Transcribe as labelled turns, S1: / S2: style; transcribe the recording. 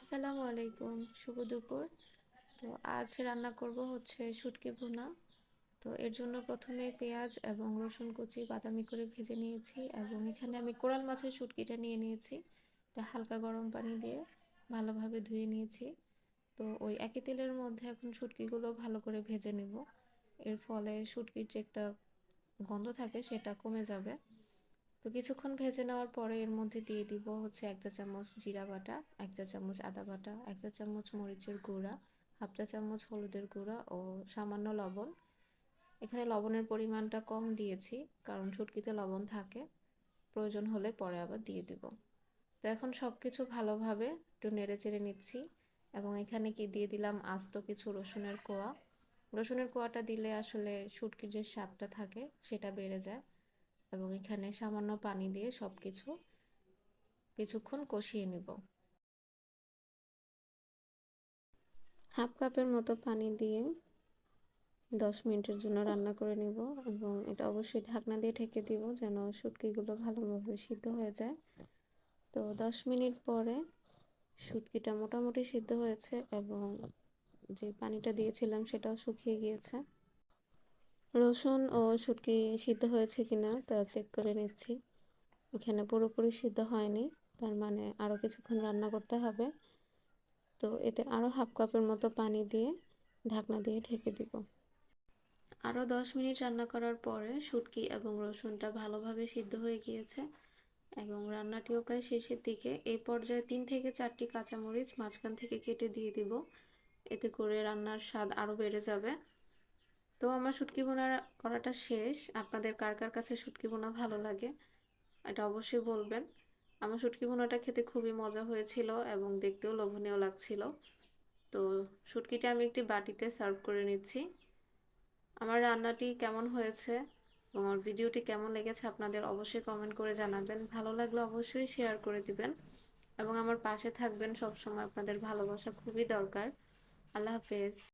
S1: আসসালামু আলাইকুম, শুভ দুপুর। তো আজ রান্না করব হচ্ছে শুটকি ভুনা। তো এর জন্য প্রথমে পেঁয়াজ এবং রসুন কুচি, বাদামি করে ভেজে নিয়েছি এবং এখানে আমি কোরাল মাছের শুটকিটা নিয়ে নিয়েছি। এটা হালকা গরম পানি দিয়ে ভালোভাবে ধুয়ে নিয়েছি। তো ওই একই তেলের মধ্যে এখন শুটকিগুলো ভালো করে ভেজে নেব। এর ফলে শুটকির যে একটা গন্ধ থাকে সেটা কমে যাবে। তো কিছুক্ষণ ভেজে নেওয়ার পরে এর মধ্যে দিয়ে দিব হচ্ছে এক চা চামচ জিরা বাটা, এক চা চামচ আদা বাটা, এক চা চামচ মরিচের গুঁড়া, হাফ চা চামচ হলুদের গুঁড়া ও সামান্য লবণ। এখানে লবণের পরিমাণটা কম দিয়েছি কারণ ছুটকিতে লবণ থাকে, প্রয়োজন হলে পরে আবার দিয়ে দিব। তো এখন সব কিছু ভালোভাবে একটু নেড়ে চেড়ে নিচ্ছি এবং এখানে কি দিয়ে দিলাম আস্ত কিছু রসুনের কোয়া। রসুনের কোয়াটা দিলে আসলে শুটকির যে স্বাদটা থাকে সেটা বেড়ে যায়। এবং এখানে সামান্য পানি দিয়ে সব কিছু কিছুক্ষণ কষিয়ে নেব। হাফ কাপের মতো পানি দিয়ে দশ মিনিটের জন্য রান্না করে নিব এবং এটা অবশ্যই ঢাকনা দিয়ে ঢেকে দিব যেন শুটকিগুলো ভালোভাবে সিদ্ধ হয়ে যায়। তো দশ মিনিট পরে শুটকিটা মোটামুটি সিদ্ধ হয়েছে এবং যে পানিটা দিয়েছিলাম সেটাও শুকিয়ে গিয়েছে। রসুন ও শুটকি সিদ্ধ হয়েছে কিনা তা চেক করে নিচ্ছি। এখানে পুরোপুরি সিদ্ধ হয়নি, তার মানে আরও কিছুক্ষণ রান্না করতে হবে। তো এতে আরও হাফ কাপের মতো পানি দিয়ে ঢাকনা দিয়ে ঢেকে দিব। আরও দশ মিনিট রান্না করার পরে শুটকি এবং রসুনটা ভালোভাবে সিদ্ধ হয়ে গিয়েছে এবং রান্নাটিও প্রায় শেষের দিকে। এই পর্যায়ে তিন থেকে চারটি কাঁচামরিচ মাঝখান থেকে কেটে দিয়ে দিব। এতে করে রান্নার স্বাদ আরও বেড়ে যাবে। তো আমার শুটকি বোনা করাটা শেষ। আপনাদের কার কার কাছে শুটকি বোনা ভালো লাগে এটা অবশ্যই বলবেন। আমার শুটকি বোনাটা খেতে খুবই মজা হয়েছিল এবং দেখতেও লোভনীয় লাগছিল। তো শুটকিটা আমি একটি বাটিতে সার্ভ করে নিচ্ছি। আমার রান্নাটি কেমন হয়েছে এবং আমার ভিডিওটি কেমন লেগেছে আপনাদের অবশ্যই কমেন্ট করে জানাবেন। ভালো লাগলে অবশ্যই শেয়ার করে দিবেন এবং আমার পাশে থাকবেন সবসময়। আপনাদের ভালোবাসা খুবই দরকার। আল্লাহ হাফেজ।